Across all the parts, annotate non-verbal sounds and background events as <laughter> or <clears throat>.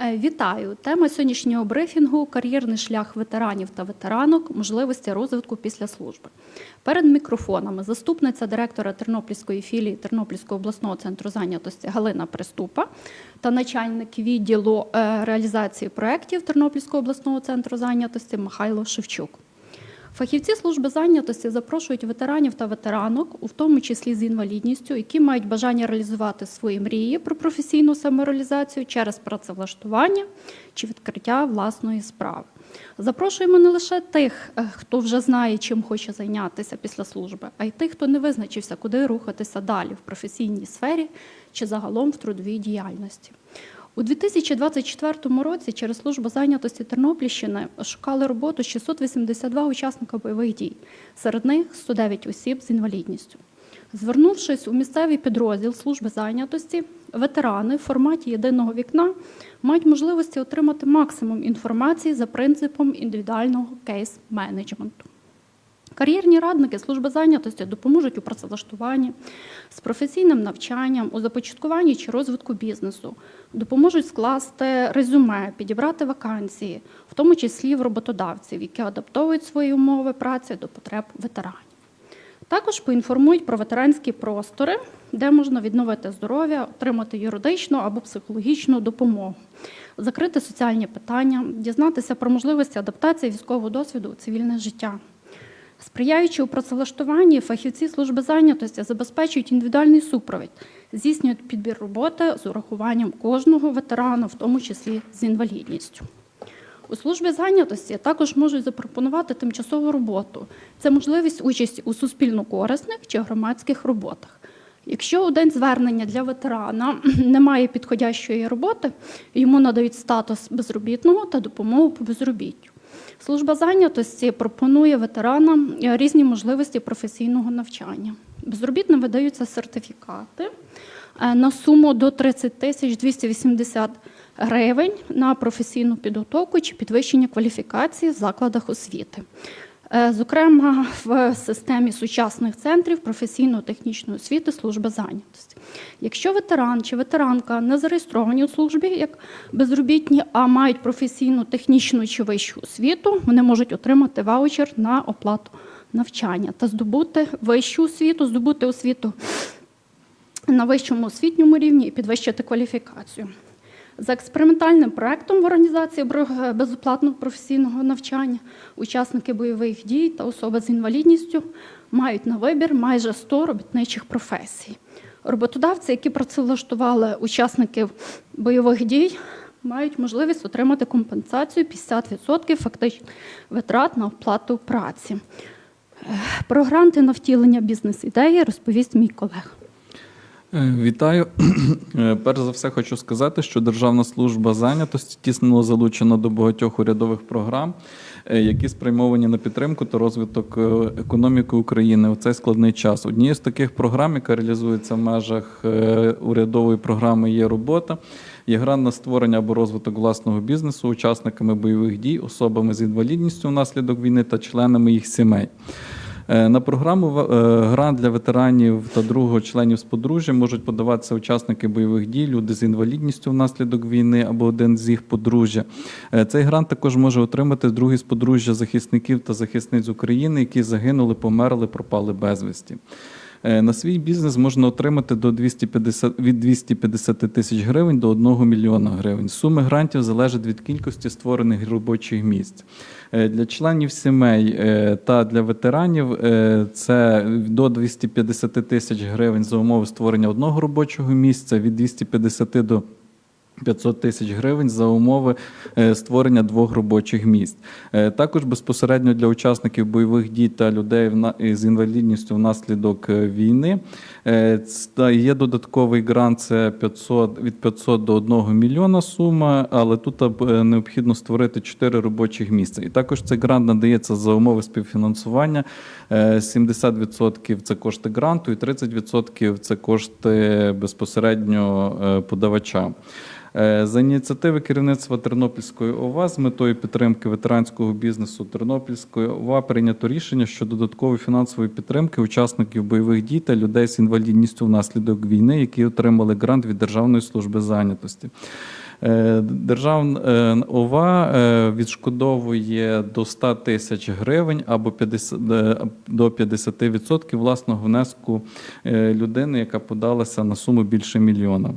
Е, Вітаю! Тема сьогоднішнього брифінгу кар'єрний шлях ветеранів та ветеранок, можливості розвитку після служби. Перед мікрофонами заступниця директора Тернопільської філії Тернопільського обласного центру зайнятості Галина Приступа та начальник відділу е, реалізації проєктів Тернопільського обласного центру зайнятості Михайло Шевчук. Фахівці служби зайнятості запрошують ветеранів та ветеранок, у тому числі з інвалідністю, які мають бажання реалізувати свої мрії про професійну самореалізацію через працевлаштування чи відкриття власної справи. Запрошуємо не лише тих, е, хто вже знає, чим хоче зайнятися після служби, а й тих, хто не визначився, куди рухатися далі в професійній сфері чи загалом в трудовій діяльності. У 2024 році через службу зайнятості Тернопільщини шукали роботу 682 учасника бойових дій. Серед них 109 осіб з інвалідністю. Звернувшись у місцевий підрозділ служби зайнятості, ветерани в форматі єдиного вікна мають можливості отримати максимум інформації за принципом індивідуального кейс-менеджменту. Кар'єрні радники служби зайнятості допоможуть у працевлаштуванні, з професійним навчанням, у започаткуванні чи розвитку бізнесу, допоможуть скласти резюме, підібрати вакансії, в тому числі в роботодавців, які адаптовують свої умови праці до потреб ветеранів. Також поінформують про ветеранські простори, де можна відновити здоров'я, отримати юридичну або психологічну допомогу, закрити соціальні питання, дізнатися про можливості адаптації військового досвіду у цивільне життя. Сприяючи у працевлаштуванні, фахівці служби зайнятості забезпечують індивідуальний супровід, здійснюють підбір роботи з урахуванням кожного ветерана, в тому числі з інвалідністю. У службі зайнятості також можуть запропонувати тимчасову роботу. Це можливість участі у суспільно-корисних чи громадських роботах. Якщо у день звернення для ветерана <clears throat> немає підходящої роботи, йому надають статус безробітного та допомогу по безробіттю. Служба зайнятості пропонує ветеранам різні можливості професійного навчання. Безробітним видаються сертифікати е, на суму до 30 тисяч 280 гривень на професійну підготовку чи підвищення кваліфікації в закладах освіти. Е, Зокрема, в системі сучасних центрів професійно-технічної освіти служби зайнятості. Якщо ветеран чи ветеранка не зареєстровані у службі як безробітні, а мають професійну, технічну чи вищу освіту, вони можуть отримати ваучер на оплату навчання та здобути вищу освіту, здобути освіту на вищому освітньому рівні і підвищити кваліфікацію. За експериментальним проектом в організації безоплатного професійного навчання учасники бойових дій та особи з інвалідністю мають на вибір майже 100 робітничих професій. Роботодавці, які працевлаштували учасників бойових дій, мають можливість отримати компенсацію 50% фактичних витрат на оплату праці. Е, Про гранти на втілення бізнес-ідеї розповість мій колега. Е, Вітаю. <clears throat> Е, Перш за все, хочу сказати, що Державна служба зайнятості тісно залучена до багатьох урядових програм, е, які спрямовані на підтримку та розвиток економіки України у цей складний час. Однією з таких програм, яка реалізується в межах урядової програми Є робота. Є грант на створення або розвиток власного бізнесу учасниками бойових дій, особами з інвалідністю внаслідок війни та членами їх сімей. Е, На програму е, грант для ветеранів та другого членів з подружжя можуть подаватися учасники бойових дій, люди з інвалідністю внаслідок війни або один з їх подружжя. Е, Цей грант також може отримати другий з подружжя захисників та захисниць України, які загинули, померли, пропали безвісті. Е, На свій бізнес можна отримати до 250, від 250 тисяч гривень до 1 мільйона гривень. Суми грантів залежать від кількості створених робочих місць. Е, Для членів сімей е, та для ветеранів це до 250 тисяч гривень за умови створення одного робочого місця, від 250 до 500 тисяч гривень за умови е, створення двох робочих місць. Е, Також безпосередньо для учасників бойових дій та людей з інвалідністю внаслідок е, війни е, є додатковий грант це 500, від 500 до 1 мільйона сума, але тут е, необхідно створити 4 робочих місця. І також цей грант надається за умови співфінансування. Е, 70% це кошти гранту і 30% це кошти безпосередньо е, подавача. Е, За ініціативи керівництва Тернопільської ОВА з метою підтримки ветеранського бізнесу Тернопільської ОВА прийнято рішення щодо додаткової фінансової підтримки учасників бойових дій та людей з інвалідністю внаслідок війни, які отримали грант від Державної служби зайнятості. Е, Державна е, ОВА відшкодовує до 100 тисяч гривень або 50, е, до 50% власного внеску людини, яка подалася на суму більше мільйона.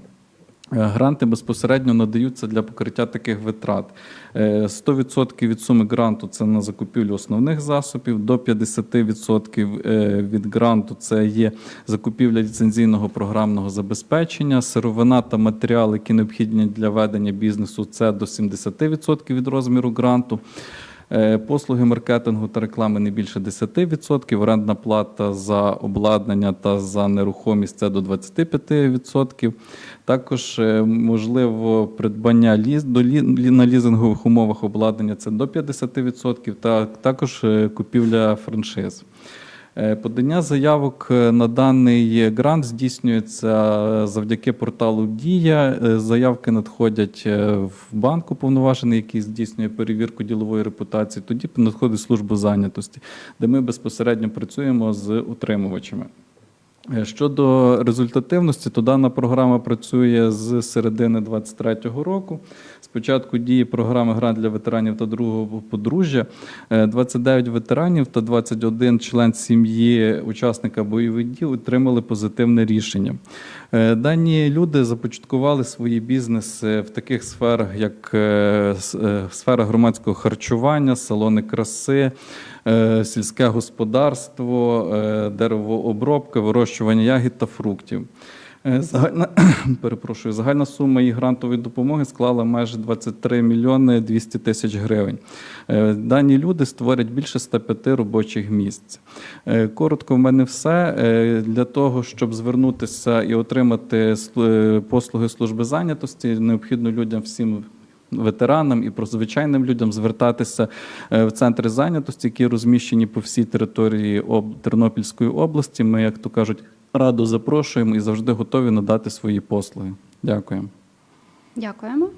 Е, Гранти безпосередньо надаються для покриття таких витрат. Е, 100% від суми гранту це на закупівлю основних засобів, до 50% е, від гранту це є закупівля ліцензійного програмного забезпечення, сировина та матеріали, які необхідні для ведення бізнесу, це до 70% від розміру гранту. Е, Послуги маркетингу та реклами не більше 10%, орендна плата за обладнання та за нерухомість це до 25%. Також е, можливо придбання на лізингових умовах обладнання це до 50%, та також е, купівля франшиз. Е, Подання заявок е, на даний грант здійснюється е, завдяки порталу Дія. Заявки надходять в банк уповноважений, який здійснює перевірку ділової репутації. Тоді надходить служба зайнятості, де ми безпосередньо працюємо з утримувачами. Е, Щодо результативності, то дана програма працює з середини 2023 року. Спочатку дії програми Грант для ветеранів та другого подружжя. Е, 29 ветеранів та 21 член сім'ї учасника бойових дій отримали позитивне рішення. Е, Дані люди започаткували свої бізнеси в таких сферах, як е, е, сфера громадського харчування, салони краси, сільське господарство, деревообробка, вирощування ягід та фруктів. Е, Загальна, <coughs> перепрошую, загальна сума їх грантової допомоги склала майже 23 мільйони 200 тисяч гривень. Е, Дані люди створять більше 105 робочих місць. Е, Коротко, в мене все. Для того, щоб звернутися і отримати слу- послуги служби зайнятості, необхідно людям всім ветеранам і про звичайним людям звертатися в центри зайнятості, які розміщені по всій території Тернопільської області. Ми, як то кажуть, радо запрошуємо і завжди готові надати свої послуги. Дякуємо. Дякуємо.